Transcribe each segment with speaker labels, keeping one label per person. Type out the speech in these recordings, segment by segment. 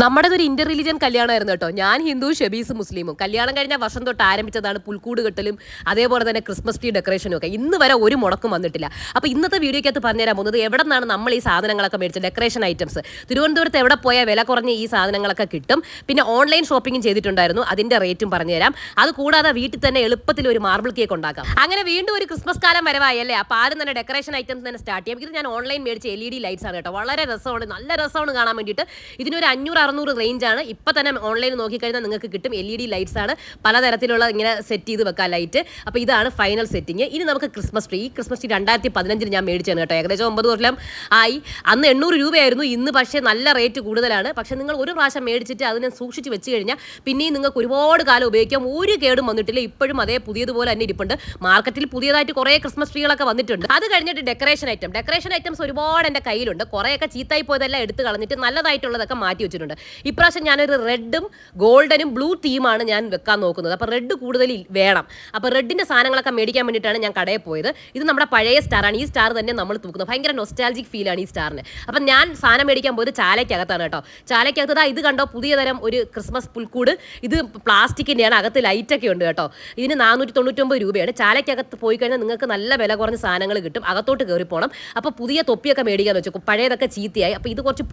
Speaker 1: നമ്മുടെ ഒരു Inter religion കല്യാണമായിരുന്നു കേട്ടോ. ഞാൻ ഹിന്ദു ഷെബീസ് മുസ്ലിമും. കല്യാണം കഴിഞ്ഞ വർഷം തൊട്ട് ആരംഭിച്ചതാണ് പുൽക്കൂട് കെട്ടലും അതേപോലെ തന്നെ ക്രിസ്മസ് ട്രീ ഡെക്കറേഷനും ഒക്കെ. ഇന്ന് വരെ ഒരു മുടക്കും വന്നിട്ടില്ല. അപ്പോൾ ഇന്നത്തെ വീഡിയോക്കകത്ത് പറഞ്ഞുതരാൻ പോകുന്നത് എവിടെ നിന്നാണ് നമ്മൾ ഈ സാധനങ്ങളൊക്കെ മേടിച്ചത്? ഡെക്കറേഷൻ ഐറ്റംസ് തിരുവനന്തപുരത്ത് എവിടെ പോയാൽ വില കുറഞ്ഞ ഈ സാധനങ്ങളൊക്കെ കിട്ടും. പിന്നെ ഓൺലൈൻ ഷോപ്പിംഗും ചെയ്തിട്ടുണ്ടായിരുന്നു. അതിന്റെ റേറ്റും പറഞ്ഞുതരാം. അത് കൂടാതെ വീട്ടിൽ തന്നെ എളുപ്പത്തിൽ ഒരു മാർബിൾ കേക്ക് ഉണ്ടാക്കാം. അങ്ങനെ വീണ്ടും ഒരു ക്രിസ്മസ് കാലം വരവായി അല്ലേ അപ്പോൾ ആദ്യം തന്നെ ഡെക്കറേഷൻ ഐറ്റംസ് തന്നെ സ്റ്റാർട്ട് ചെയ്യാം. ഇത് ഞാൻ ഓൺലൈൻ മേടിച്ച എൽ ഇ ഡി ലൈറ്റ്സ് ആണ് കേട്ടോ. വളരെ രസമാണ്. നല്ല രസമാണ് കാണാൻ വേണ്ടിയിട്ട്. ഇതിനൊരു അഞ്ഞൂറ് അറുന്നൂറ് റേഞ്ച് ആണ് ഇപ്പം തന്നെ ഓൺലൈനിൽ നോക്കിക്കഴിഞ്ഞാൽ നിങ്ങൾക്ക് കിട്ടും എൽ ഇ ഡി ലൈറ്റ്സ് ആണ്. പലതരത്തിലുള്ള ഇങ്ങനെ സെറ്റ് ചെയ്ത് വെക്കാൻ ലൈറ്റ് അപ്പോൾ ഇതാണ് ഫൈനൽ സെറ്റിങ് ഇനി നമുക്ക് ക്രിസ്മസ് ട്രീ ഈ ക്രിസ്മസ് ട്രീ രണ്ടായിരത്തി പതിനഞ്ചിൽ ഞാൻ മേടിച്ചാണ് കേട്ടോ. ഏകദേശം ഒമ്പത് കൊല്ലം ആയി. അന്ന് എണ്ണൂറ് രൂപയായിരുന്നു. ഇന്ന് പക്ഷേ നല്ല റേറ്റ് കൂടുതലാണ്. പക്ഷേ നിങ്ങൾ ഒരു പ്രാവശ്യം മേടിച്ചിട്ട് അതിനെ സൂക്ഷിച്ച് വെച്ച് കഴിഞ്ഞാൽ പിന്നെയും നിങ്ങൾക്ക് ഒരുപാട് കാലം ഉപയോഗിക്കാം. ഒരു കേടും വന്നിട്ടില്ല. ഇപ്പോഴും അതേ പുതിയതുപോലെ തന്നെ ഇരിപ്പുണ്ട്. മാർക്കറ്റിൽ പുതിയതായിട്ട് കുറേ ക്രിസ്മസ് ട്രീകളൊക്കെ വന്നിട്ടുണ്ട്. അത് കഴിഞ്ഞിട്ട് ഡെക്കറേഷൻ ഐറ്റം ഡെക്കറേഷൻ ഐറ്റംസ് ഒരുപാട് എന്റെ കയ്യിലുണ്ട്. കുറേയൊക്കെ ചീത്തായി പോയതെല്ലാം എടുത്ത് കളഞ്ഞിട്ട് നല്ലതായിട്ടുള്ളതൊക്കെ മാറ്റി വെച്ചിട്ടുണ്ട്. ഇപ്രാവശ്യം ഞാനൊരു റെഡും ഗോൾഡനും ബ്ലൂ തീമാണ് ഞാൻ വെക്കാൻ നോക്കുന്നത്. അപ്പോൾ റെഡ് കൂടുതൽ വേണം. അപ്പോൾ റെഡിന്റെ സാധനങ്ങളൊക്കെ മേടിക്കാൻ വേണ്ടിയിട്ടാണ് ഞാൻ കടയിൽ പോയത്. ഇത് നമ്മുടെ പഴയ സ്റ്റാറാണ്. ഈ സ്റ്റാർ തന്നെ നമ്മൾ തൂക്കുന്നത്. ഭയങ്കര നൊസ്റ്റാലജിക് ഫീലാണ് ഈ സ്റ്റാറിന്. അപ്പം ഞാൻ സാധനം മേടിക്കാൻ പോയത് ചാലയ്ക്കകത്താണ് കേട്ടോ. ചാലയ്ക്കകത്ത് ഇത് കണ്ടോ? പുതിയ തരം ഒരു ക്രിസ്മസ് പുൽക്കൂട്. ഇത് പ്ലാസ്റ്റിക്കിന്റെയാണ് അകത്ത് ലൈറ്റൊക്കെ ഉണ്ട് കേട്ടോ. ഇതിന് നാനൂറ്റി തൊണ്ണൂറ്റൊമ്പത് രൂപയാണ്. ചാലയ്ക്കകത്ത് പോയി കഴിഞ്ഞാൽ നിങ്ങൾക്ക് നല്ല വില കുറഞ്ഞ സാധനങ്ങൾ കിട്ടും. അകത്തോട്ട് കയറി പോകണം അപ്പോൾ പുതിയ തൊപ്പിയൊക്കെ മേടിക്കാൻ വെച്ചു. പഴയതൊക്കെ ചീത്തയായി. അപ്പോൾ ഇത് കുറച്ച്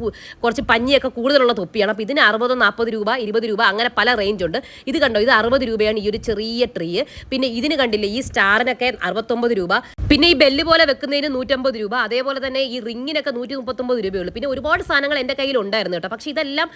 Speaker 1: കുറച്ച് പഞ്ഞിയൊക്കെ കൂടുതലുള്ള തൊപ്പിയാണ് അപ്പോൾ ഇതിന് അറുപത് നാൽപ്പത് രൂപ ഇരുപത് രൂപ അങ്ങനെ പല റേഞ്ച് ഉണ്ട്. ഇത് കണ്ടോ ഇത് അറുപത് രൂപയാണ് ഈ ഒരു ചെറിയ ട്രീ പിന്നെ ഇതിന് കണ്ടില്ലേ ഈ സ്റ്റാറിനൊക്കെ അറുപത്തൊമ്പത് രൂപ. പിന്നെ ഈ ബെല്ല് പോലെ വെക്കുന്നതിന് നൂറ്റമ്പത് രൂപ. അതേപോലെ തന്നെ ഈ റിങ്ങിനൊക്കെ നൂറ്റി മുപ്പത്തൊമ്പത് രൂപയുള്ളൂ പിന്നെ ഒരുപാട് സാധനങ്ങൾ എന്റെ കയ്യിൽ ഉണ്ടായിരുന്നു കേട്ടോ. പക്ഷേ ഇതെല്ലാം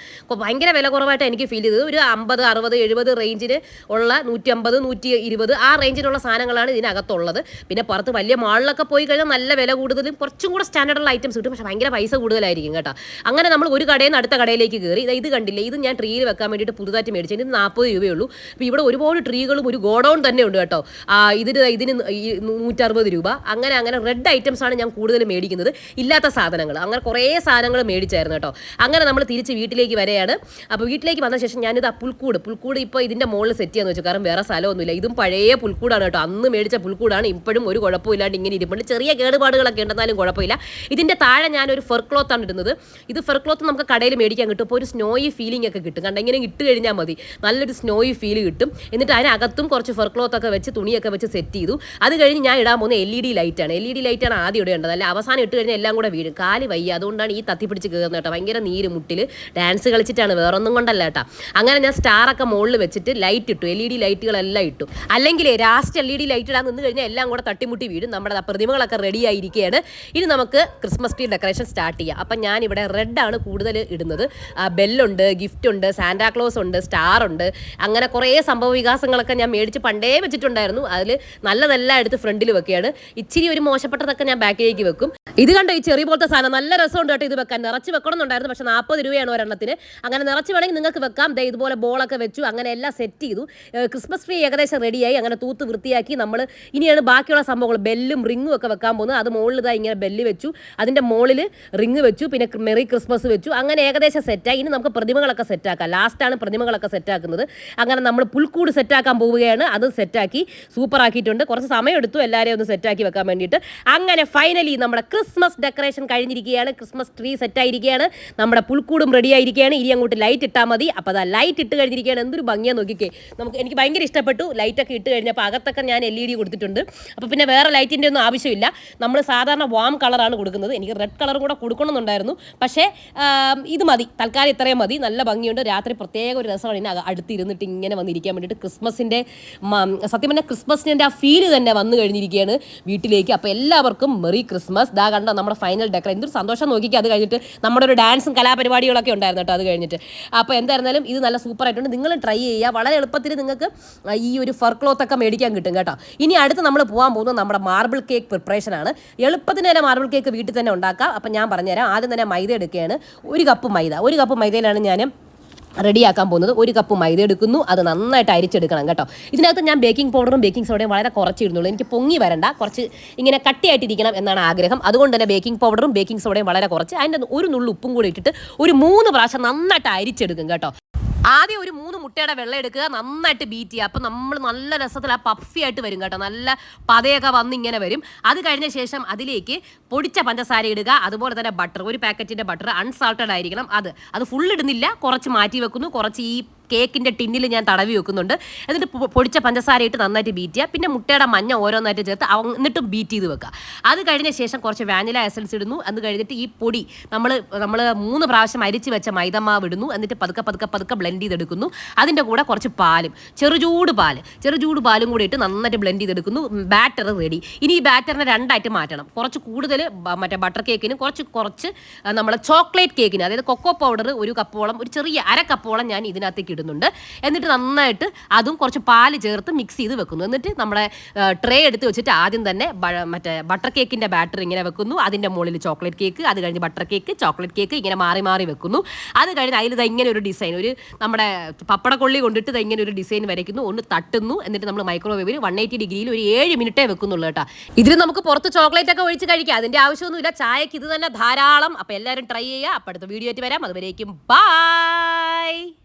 Speaker 1: ഭയങ്കര വില കുറവായിട്ട് എനിക്ക് ഫീൽ ചെയ്തത്. ഒരു അമ്പത് അറുപത് എഴുപത് റേഞ്ചിന് ഉള്ള നൂറ്റമ്പത് നൂറ്റി ഇരുപത് ആ റേഞ്ചിലുള്ള സാധനങ്ങളാണ് ഇതിനകത്തുള്ളത്. പിന്നെ പുറത്ത് വലിയ മാളിലൊക്കെ പോയി കഴിഞ്ഞാൽ നല്ല വില കൂടുതലും കുറച്ചും കൂടെ സ്റ്റാൻഡേർഡുള്ള ഐറ്റംസ് കിട്ടും. പക്ഷേ ഭയങ്കര പൈസ കൂടുതലായിരിക്കും കേട്ടോ. അങ്ങനെ നമ്മൾ ഒരു കടയിൽ നിന്ന് അടുത്ത കടയിലേക്ക് കയറി. ഇത് കണ്ടില്ലേ? ഇത് ഞാൻ ട്രീയിൽ വെക്കാൻ വേണ്ടിയിട്ട് പുതുതായിട്ട് മേടിച്ചു ഇത് നാൽപ്പത് രൂപയുള്ളൂ. അപ്പോൾ ഇവിടെ ഒരുപാട് ട്രീകളും ഒരു ഗോഡൗൺ തന്നെ ഉണ്ട് കേട്ടോ. ഇതിന് ഇതിന് നൂറ്ററുപത് രൂപ. അങ്ങനെ അങ്ങനെ റെഡ് ഐറ്റംസ് ആണ് ഞാൻ കൂടുതൽ മേടിക്കുന്നത്. ഇല്ലാത്ത സാധനങ്ങൾ. അങ്ങനെ കുറേ സാധനങ്ങൾ മേടിച്ചായിരുന്നു കേട്ടോ. അങ്ങനെ നമ്മൾ തിരിച്ച് വീട്ടിലേക്ക് വരെയാണ്. അപ്പോൾ വീട്ടിലേക്ക് വന്ന ശേഷം ഞാനിത് ആ പുൽക്കൂട്. പുൽക്കൂട് ഇപ്പോൾ ഇതിന്റെ മുകളിൽ സെറ്റ് ചെയ്യാന്ന് വെച്ചു. കാരണം വേറെ സ്ഥലമൊന്നുമില്ല. ഇതും പഴയ പുൽക്കൂടാണ് കേട്ടോ. അന്ന് മേടിച്ച പുൽക്കൂടാണ്. ഇപ്പോഴും ഒരു കുഴപ്പമില്ലാണ്ട് ഇങ്ങനെ ഇരിപ്പുണ്ട്. ചെറിയ കേടുപാടുകളൊക്കെ ഉണ്ടെന്നാലും കുഴപ്പമില്ല. ഇതിന്റെ താഴെ ഞാനൊരു ഫെർ ക്ലോത്ത് ആണ് ഇടുന്നത്. ഇത് ഫെർ ക്ലോത്ത് നമുക്ക് കടയിൽ മേടിക്കാൻ കിട്ടും. അപ്പോൾ ഒരു സ്നോയി ഫീലിംഗ് ഒക്കെ കിട്ടും. കണ്ട ഇങ്ങനെ ഇട്ട് കഴിഞ്ഞാൽ മതി. നല്ലൊരു സ്നോയി ഫീൽ കിട്ടും. എന്നിട്ട് അതിനകത്തും കുറച്ച് ഫെർ ക്ലോത്ത് ഒക്കെ വെച്ച് തുണിയൊക്കെ വെച്ച് സെറ്റ് ചെയ്തു. അത് കഴിഞ്ഞ് ഞാൻ ഇടാൻ പോകുന്ന എൽ ഇ ഡി ലൈറ്റാണ് എൽ ഇ ഡി ലൈറ്റാണ് ആദ്യം ഇടേണ്ടത്. അല്ല? അവസാനം ഇട്ട് കഴിഞ്ഞാൽ എല്ലാം കൂടെ വീഴും. കാൽ വയ്യ. അതുകൊണ്ടാണ് ഈ തത്തിപ്പിടിച്ച് കയറുന്നത് കേട്ടോ. ഭയങ്കര നീര് മുട്ടിൽ ഡാൻസ് കളിച്ചിട്ടാണ്. വേറൊന്നും കൊണ്ടല്ല കേട്ടോ. അങ്ങനെ ഞാൻ സ്റ്റാറൊക്കെ മുകളിൽ വെച്ചിട്ട് ലൈറ്റ് ഇട്ടു. എൽ ഇ ഡി ലൈറ്റുകളെല്ലാം ഇട്ടു. അല്ലെങ്കിൽ last L E D light ഇടാൻ നിന്ന് കഴിഞ്ഞാൽ എല്ലാം കൂടെ തട്ടിമുട്ടി വീഴും. നമ്മുടെ പ്രതിമകളൊക്കെ റെഡി ആയിരിക്കുകയാണ് ഇനി നമുക്ക് ക്രിസ്മസ് ട്രീ ഡെക്കറേഷൻ സ്റ്റാർട്ട് ചെയ്യാം. അപ്പം ഞാൻ ഇവിടെ റെഡാണ് കൂടുതൽ ഇടുന്നത്. ബെല്ലുണ്ട് ഗിഫ്റ്റ് ഉണ്ട് സാന്റാക്ലോസ് ഉണ്ട് സ്റ്റാർ ഉണ്ട്. അങ്ങനെ കുറേ സംഭവ വികാസങ്ങളൊക്കെ ഞാൻ മേടിച്ച് പണ്ടേ വെച്ചിട്ടുണ്ടായിരുന്നു. അതിൽ നല്ലതെല്ലാം എടുത്ത് ഫ്രണ്ടിൽ വെക്കുകയാണ്. ഇച്ചിരി ഒരു മോശപ്പെട്ടതൊക്കെ ഞാൻ ബാക്കിലേക്ക് വെക്കും. ഇത് കണ്ടോ ഈ ചെറിയ പോലത്തെ സാധനം? നല്ല രസമുണ്ട് കേട്ടോ ഇത് വെക്കാൻ. നിറച്ച് വെക്കണം എന്നുണ്ടായിരുന്നു പക്ഷേ നാൽപ്പത് രൂപയാണ് ഒരെണ്ണത്തിന്. അങ്ങനെ നിറച്ച് വേണമെങ്കിൽ നിങ്ങൾക്ക് വെക്കാം. ദേ ഇതുപോലെ ബോളൊക്കെ വെച്ചു അങ്ങനെ എല്ലാം സെറ്റ് ചെയ്തു. ക്രിസ്മസ് ട്രീ ഏകദേശം റെഡിയായി അങ്ങനെ തൂത്ത് വൃത്തിയാക്കി നമ്മൾ ഇനിയാണ് ബാക്കിയുള്ള സംഭവങ്ങൾ. ബെല്ലും റിങ്ങും ഒക്കെ വെക്കാൻ പോകുന്നത്. അത് മുകളിൽ ഇതാ ഇങ്ങനെ ബെല്ല് വെച്ചു. അതിന്റെ മുകളിൽ റിങ് വെച്ചു. പിന്നെ മെറി ക്രിസ്മസ് വെച്ചു. അങ്ങനെ ഏകദേശം സെറ്റായി ഇനി നമുക്ക് പ്രതിമകളൊക്കെ സെറ്റാക്കാം. ലാസ്റ്റാണ് പ്രതിമകളൊക്കെ സെറ്റാക്കുന്നത്. അങ്ങനെ നമ്മൾ പുൽക്കൂട് സെറ്റാക്കാൻ പോവുകയാണ്. അത് സെറ്റാക്കി സൂപ്പർ ആക്കിയിട്ടുണ്ട് കുറച്ച് സമയം എടുത്തു എല്ലാവരെയും ഒന്ന് സെറ്റാക്കി വെക്കാൻ വേണ്ടിയിട്ട്. അങ്ങനെ ഫൈനലി നമ്മുടെ ക്രിസ്മസ് ഡെക്കറേഷൻ കഴിഞ്ഞിരിക്കുകയാണ്. ക്രിസ്മസ് ട്രീ സെറ്റായിരിക്കുകയാണ് നമ്മുടെ പുൽക്കൂടും റെഡി ആയിരിക്കുകയാണ്. ഇനി അങ്ങോട്ട് ലൈറ്റ് ഇട്ടാൽ മതി. അപ്പോൾ അതാ ലൈറ്റ് ഇട്ട് കഴിഞ്ഞിരിക്കുകയാണ്. എന്തൊരു ഭംഗിയാണ് നോക്കിക്കേ. നമുക്ക് എനിക്ക് ഭയങ്കര ഇഷ്ടപ്പെട്ടു. ലൈറ്റൊക്കെ ഇട്ട് കഴിഞ്ഞപ്പോൾ അകത്തൊക്കെ ഞാൻ എൽ ഇ ഡി കൊടുത്തിട്ടുണ്ട്. അപ്പോൾ പിന്നെ വേറെ ലൈറ്റിന്റെ ഒന്നും ആവശ്യമില്ല. നമ്മൾ സാധാരണ വാം കളറാണ് കൊടുക്കുന്നത്. എനിക്ക് റെഡ് കളറും കൂടെ കൊടുക്കണമെന്നുണ്ടായിരുന്നു. പക്ഷേ ഇത് മതി. തൽക്കാലം ഇത്രയും മതി. നല്ല ഭംഗിയുണ്ട്. രാത്രി പ്രത്യേക ഒരു രസമാണ് ഇനി അടുത്തിരുന്നിട്ട് ഇങ്ങനെ വന്നിരിക്കാൻ വേണ്ടിയിട്ട് ക്രിസ്മസിന്റെ സത്യം പറഞ്ഞാൽ ക്രിസ്മസിന്റെ ആ ഫീൽ തന്നെ വന്നു കഴിഞ്ഞിരിക്കുകയാണ് വീട്ടിലേക്ക്. അപ്പോൾ എല്ലാവർക്കും മെറി ക്രിസ്മസ്. ദാ കണ്ട നമ്മുടെ ഫൈനൽ ഡെക്കറേ എന്തൊരു സന്തോഷം നോക്കിക്കുക അത് കഴിഞ്ഞിട്ട് നമ്മുടെ ഒരു ഡാൻസും കലാപരിപാടികളൊക്കെ ഉണ്ടായിരുന്നു കേട്ടോ അത് കഴിഞ്ഞിട്ട്. അപ്പോൾ എന്തായിരുന്നാലും ഇത് നല്ല സൂപ്പർ ആയിട്ടുണ്ട്. നിങ്ങൾ ട്രൈ ചെയ്യുക. വളരെ എളുപ്പത്തിൽ നിങ്ങൾക്ക് ഈ ഒരു ഫർ ക്ലോത്ത് ഒക്കെ മേടിക്കാൻ കിട്ടും കേട്ടോ. ഇനി അടുത്ത് നമ്മൾ പോകാൻ പോകുന്നത് നമ്മുടെ മാർബിൾ കേക്ക് പ്രിപ്പറേഷൻ ആണ്. എളുപ്പത്തിന് തന്നെ മാർബിൾ കേക്ക് വീട്ടിൽ തന്നെ ഉണ്ടാക്കാം. അപ്പം ഞാൻ പറഞ്ഞുതരാം. ആദ്യം തന്നെ മൈദ എടുക്കുകയാണ്. ഒരു കപ്പ് മൈദ. ഒരു കപ്പ് മൈദയിലാണ് ഞാൻ റെഡിയാക്കാൻ പോകുന്നത്. ഒരു കപ്പ് മൈദ എടുക്കുന്നു. അത് നന്നായിട്ട് അരിച്ചെടുക്കണം കേട്ടോ. ഇതിനകത്ത് ഞാൻ ബേക്കിംഗ് പൗഡറും ബേക്കിംഗ് സോഡയും വളരെ കുറച്ചിരുന്നുള്ളൂ. എനിക്ക് പൊങ്ങി വരണ്ട. കുറച്ച് ഇങ്ങനെ കട്ടിയായിട്ടിരിക്കണം എന്നാണ് ആഗ്രഹം. അതുകൊണ്ട് തന്നെ ബേക്കിംഗ് പൗഡറും ബേക്കിംഗ് സോഡയും വളരെ കുറച്ച്. അതിന്റെ ഒരു നുള്ളു ഉപ്പും കൂടി ഇട്ടിട്ട് ഒരു മൂന്ന് പ്രാവശ്യം നന്നായിട്ട് അരിച്ചെടുക്കും കേട്ടോ. ആദ്യം ഒരു മൂന്ന് മുട്ടയുടെ വെള്ളം എടുക്കുക നന്നായിട്ട് ബീറ്റ് ചെയ്യുക. അപ്പം നമ്മൾ നല്ല രസത്തിൽ ആ പഫി ആയിട്ട് വരും കേട്ടോ. നല്ല പതയൊക്കെ വന്ന് ഇങ്ങനെ വരും. അത് കഴിഞ്ഞ ശേഷം അതിലേക്ക് പൊടിച്ച പഞ്ചസാര ഇടുക അതുപോലെ തന്നെ ബട്ടർ ഒരു പാക്കറ്റിന്റെ ബട്ടർ അൺസാൾട്ടഡ് ആയിരിക്കണം അത്. അത് ഫുൾ ഇടുന്നില്ല കുറച്ച് മാറ്റി വെക്കുന്നു കുറച്ച് ഈ കേക്കിന്റെ ടിന്നിൽ ഞാൻ തടവി വെക്കുന്നുണ്ട്. എന്നിട്ട് പൊടിച്ച പഞ്ചസാരയിട്ട് നന്നായിട്ട് ബീറ്റ് ചെയ്യുക. പിന്നെ മുട്ടയുടെ മഞ്ഞ ഓരോന്നായിട്ട് ചേർത്ത് എന്നിട്ടും ബീറ്റ് ചെയ്ത് വെക്കുക. അത് കഴിഞ്ഞ ശേഷം കുറച്ച് വാനില എസൻസ് ഇടുന്നു. അത് കഴിഞ്ഞിട്ട് ഈ പൊടി നമ്മൾ നമ്മൾ മൂന്ന് പ്രാവശ്യം അരിച്ച് വെച്ച മൈദമാവ് ഇടുന്നു. എന്നിട്ട് പതുക്കെ പതുക്കെ പതുക്കെ ബ്ലെൻഡ് ചെയ്തെടുക്കുന്നു. അതിന്റെ കൂടെ കുറച്ച് പാലും ചെറുചൂട് പാൽ ചെറുചൂട് പാലും കൂടി ഇട്ട് നന്നായിട്ട് ബ്ലെൻഡ് ചെയ്തെടുക്കുന്നു. ബാറ്റർ റെഡി ഇനി ഈ ബാറ്ററിനെ രണ്ടായിട്ട് മാറ്റണം. കുറച്ച് കൂടുതൽ മറ്റേ ബട്ടർ കേക്കിന് കുറച്ച് കുറച്ച് നമ്മൾ ചോക്ലേറ്റ് കേക്കിന് അതായത് കൊക്കോ പൗഡർ ഒരു കപ്പോളം ഒരു ചെറിയ അര കപ്പോളം ഞാൻ ഇതിനകത്തേക്ക് ഇടുന്നുണ്ട്. എന്നിട്ട് നന്നായിട്ട് അതും കുറച്ച് പാൽ ചേർത്ത് മിക്സ് ചെയ്ത് വെക്കുന്നു. എന്നിട്ട് നമ്മുടെ ട്രേ എടുത്ത് വെച്ചിട്ട് ആദ്യം തന്നെ മറ്റേ ബട്ടർ കേക്കിന്റെ ബാറ്റർ ഇങ്ങനെ വെക്കുന്നു. അതിന്റെ മുകളിൽ ചോക്ലേറ്റ് കേക്ക് അത് കഴിഞ്ഞ് ബട്ടർ കേക്ക് ചോക്ലേറ്റ് കേക്ക് ഇങ്ങനെ മാറി മാറി വെക്കുന്നു. അത് കഴിഞ്ഞ് അതിൽ ഇത് ഇങ്ങനെ ഒരു ഡിസൈൻ ഒരു നമ്മുടെ പപ്പടക്കൊള്ളി കൊണ്ടിട്ട് ഇത് ഇങ്ങനെ ഒരു ഡിസൈൻ വരയ്ക്കുന്നു. ഒന്ന് തട്ടുന്നു. എന്നിട്ട് നമ്മൾ മൈക്രോവേവിൽ വൺ എയ്റ്റി ഡിഗ്രിയിൽ ഒരു ഏഴ് മിനിറ്റേ വെക്കുന്നുള്ളൂ കേട്ടോ. ഇതിന് നമുക്ക് പുറത്ത് ചോക്ലേറ്റ് ഒക്കെ ഒഴിച്ച് കഴിക്കാം. അതിന്റെ ആവശ്യമൊന്നുമില്ല. ചായക്ക് ഇത് തന്നെ ധാരാളം. അപ്പോൾ എല്ലാവരും ട്രൈ ചെയ്യുക. അപ്പോൾ അടുത്ത വീഡിയോ ആയിട്ട് വരാം. അതുവരേക്കും ബൈ